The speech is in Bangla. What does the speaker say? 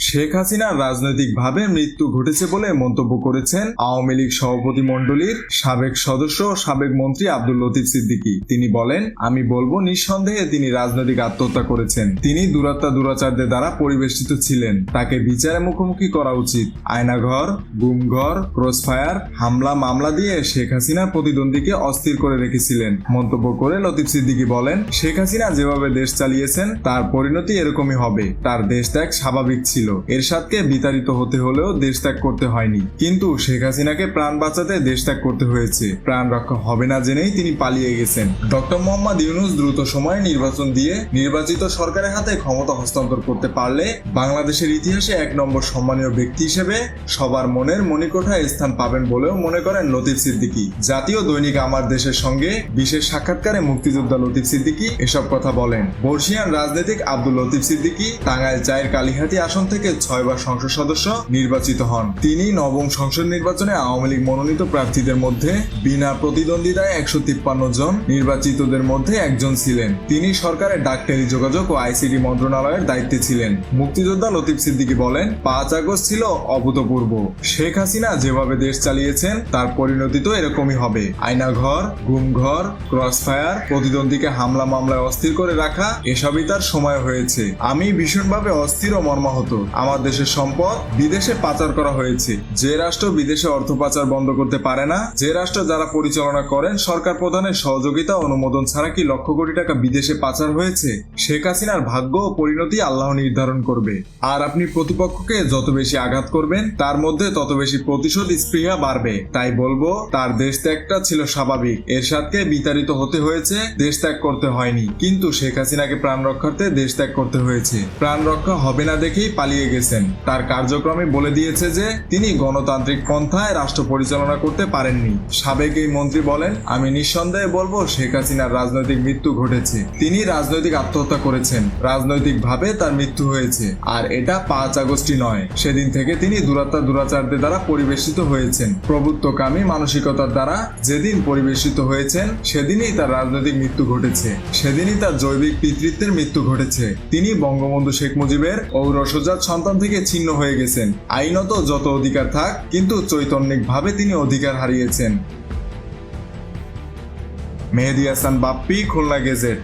শেখ হাসিনার রাজনৈতিকভাবে মৃত্যু ঘটেছে বলে মন্তব্য করেছেন আওয়ামী লীগ সভাপতি মণ্ডলীর সাবেক সদস্য সাবেক মন্ত্রী আব্দুল লতিফ সিদ্দিকী। তিনি বলেন, আমি বলব, নিঃসন্দেহে তিনি রাজনৈতিক আত্মহত্যা করেছেন। তিনি দুরাত্মা দুরাচারদের দ্বারা পরিবেষ্টিত ছিলেন। তাকে বিচারে মুখোমুখি করা উচিত। আয়নাঘর, গুমঘর, ক্রসফায়ার, হামলা, মামলা দিয়ে শেখ হাসিনা প্রতিদ্বন্দ্বীকে অস্থির করে রেখেছিলেন। মন্তব্য করে লতিফ সিদ্দিকী বলেন, শেখ হাসিনা যেভাবে দেশ চালিয়েছেন, তার পরিণতি এরকমই হবে। তার দেশ ত্যাগ স্বাভাবিক ছিল। এরশাদকে বিতাড়িত হতে হলেও দেশ ত্যাগ করতে হয়নি। কিন্তু শেখ হাসিনাকে প্রাণ বাঁচাতে দেশ ত্যাগ করতে হয়েছে। প্রাণ রক্ষা হবে না জেনেই তিনি পালিয়ে গেছেন। ডক্টর মোহাম্মদ ইউনুস দ্রুত সময়ে নির্বাচন দিয়ে নির্বাচিত সরকারের হাতে ক্ষমতা হস্তান্তর করতে পারলে বাংলাদেশের ইতিহাসে এক নম্বর সম্মানীয় ব্যক্তি হিসেবে সবার মনের মণিকোঠায় স্থান পাবেন বলেও মনে করেন লতিফ সিদ্দিকী। জাতীয় দৈনিক আমার দেশের সঙ্গে বিশেষ সাক্ষাৎকারে মুক্তিযোদ্ধা লতিফ সিদ্দিকী এসব কথা বলেন। বর্ষিয়ান রাজনীতিক আব্দুল লতিফ সিদ্দিকী টাঙ্গাইল চায়ের কালীহাতি আসন থেকে ছয়বার সংসদ সদস্য নির্বাচিত হন। তিনি নবম সংসদ নির্বাচনে আওয়ামী লীগ মনোনীত প্রার্থীদের মধ্যে বিনা প্রতিদ্বন্দ্বিতায় একশো তিপ্পান্ন জন নির্বাচিতদের মধ্যে একজন ছিলেন। তিনি সরকারের ডাক্তারি যোগাযোগ ও আইসিটি মন্ত্রণালয়ের দায়িত্বে ছিলেন। মুক্তিযোদ্ধা লতিফ সিদ্দিকী বলেন, পাঁচ আগস্ট ছিল অভূতপূর্ব। শেখ হাসিনা যেভাবে দেশ চালিয়েছেন, তার পরিণতি তো এরকমই হবে। আয়নাঘর, গুমঘর, ক্রসফায়ার, প্রতিদ্বন্দ্বীকে হামলা মামলায় অস্থির করে রাখা, এসবই তার সময় হয়েছে। আমি ভীষণভাবে অস্থির ও মর্মাহত। আমার দেশের সম্পদ বিদেশে পাচার করা হয়েছে। যে রাষ্ট্র বিদেশে অর্থ পাচার বন্ধ করতে পারে না, যে রাষ্ট্র যারা পরিচালনা করেন, সরকার প্রধানের সহযোগিতা অনুমোদন ছাড়া কি লক্ষ কোটি টাকা বিদেশে পাচার হয়েছে? শেখ হাসিনার ভাগ্য ও পরিণতি আল্লাহ নির্ধারণ করবে। আর আপনি প্রতিপক্ষকে যত বেশি আঘাত করবেন, তার মধ্যে তত বেশি প্রতিশোধ স্পৃহা বাড়বে। তাই বলব, তার দেশ ত্যাগটা ছিল স্বাভাবিক। এরশাদকে বিতাড়িত হতে হয়েছে দেশ ত্যাগ করতে হয়নি। কিন্তু শেখ হাসিনাকে প্রাণ রক্ষার্থে দেশ ত্যাগ করতে হয়েছে। প্রাণ রক্ষা হবে না দেখেই পালিয়ে গেছেন। তার কার্যক্রমে বলে দিয়েছে যে, তিনি গণতান্ত্রিক পন্থায় রাষ্ট্র পরিচালনা করতে পারেননি। সাবেক এই মন্ত্রী বলেন, আমি নিঃসন্দেহে বলব, শেখ হাসিনার রাজনৈতিক মৃত্যু ঘটেছে। তিনি রাজনৈতিক আত্মহত্যা করেছেন। রাজনৈতিকভাবে তার মৃত্যু হয়েছে। আর এটা পাঁচ আগস্টই নয়। সেদিন থেকে তিনি দুরাত্মা দুরাচারদের দ্বারা পরিবেশিত হয়েছেন। প্রভুত্বকামী মানসিকতার দ্বারা যেদিন পরিবেশিত হয়েছেন, সেদিনই তার রাজনৈতিক মৃত্যু ঘটেছে। সেদিনই তার জৈবিক পিতৃত্বের মৃত্যু ঘটেছে। তিনি বঙ্গবন্ধু শেখ মুজিবের ঔরসজাত সন্তান থেকে ছিন্ন হয়ে গেছেন। আইনত যত অধিকার থাক, কিন্তু চৈতন্যিক ভাবে তিনি অধিকার হারিয়েছেন। মেহেদি হাসান বাপ্পি, খুলনা গেজেট।